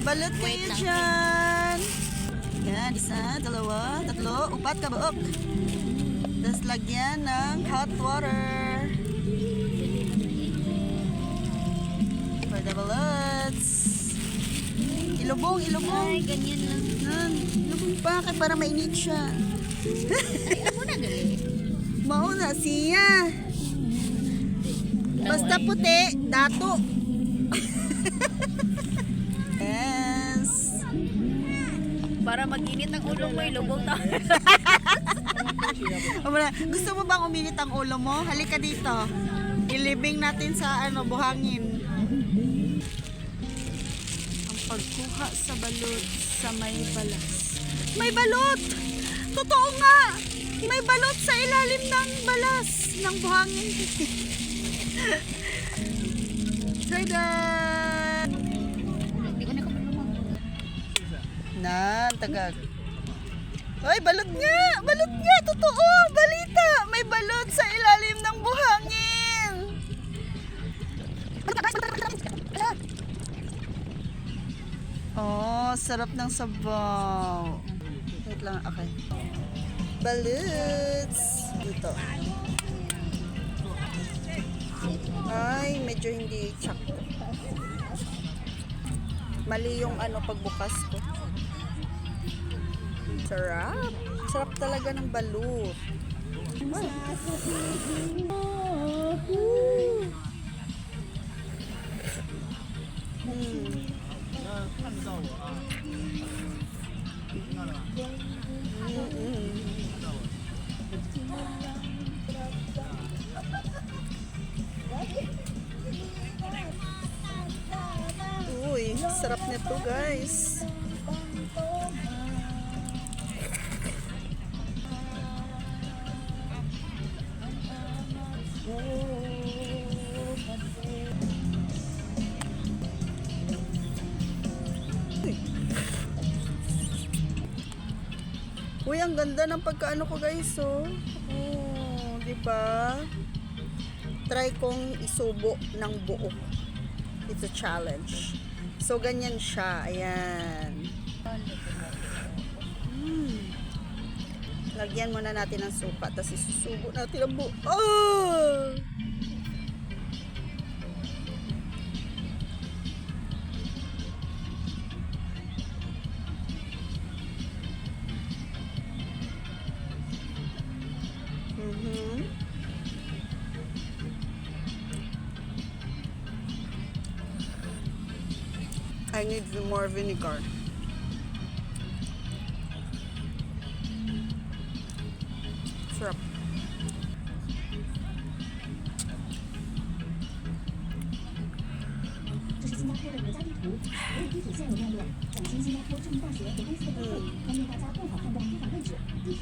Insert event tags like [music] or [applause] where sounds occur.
Balot kayo lang. dyan. Yan, isa, dalawa, tatlo, upat ka buok. Tapos lagyan ng hot water. For the balots. Ilubong, ilubong. Ay, ganyan lang. Yan, ilubong pa para mainit siya. Ay, ako na gali. Mauna siya. Basta puti, dato. Para mag-init ang ulo mo, ilubog na. [laughs] Gusto mo bang uminit ang ulo mo? Halika dito. Ilibing natin sa ano, buhangin. Ang pagkuha sa balot sa may balas. May balot! Totoo nga! May balot sa ilalim ng balas ng buhangin. [laughs] Try that! Nan, tagag. Ay, balot nga! Balot nga! Totoo! Balita! May balot sa ilalim ng buhangin! Oh, sarap ng sabaw. Wait lang, okay. Balots! Dito. Ay, medyo hindi tsakto. Mali yung ano pagbukas ko. Sarap. Sarap talaga ng balut. Hmm. Uy, sarap nito guys. Uy, ang ganda ng pagkaano ko guys, oh. Oh, di ba? Try kong isubo ng buo. It's a challenge. So, ganyan siya. Ayan. Hmm. Lagyan muna natin ng suka, tapos isusubo natin ang buo. Oh! Mhm. I need more vinegar. 这是新加坡的国家地图，没有地铁线路路络，展京新加坡知名大学和公司的位置，方便大家更好判断规划位置、地铁。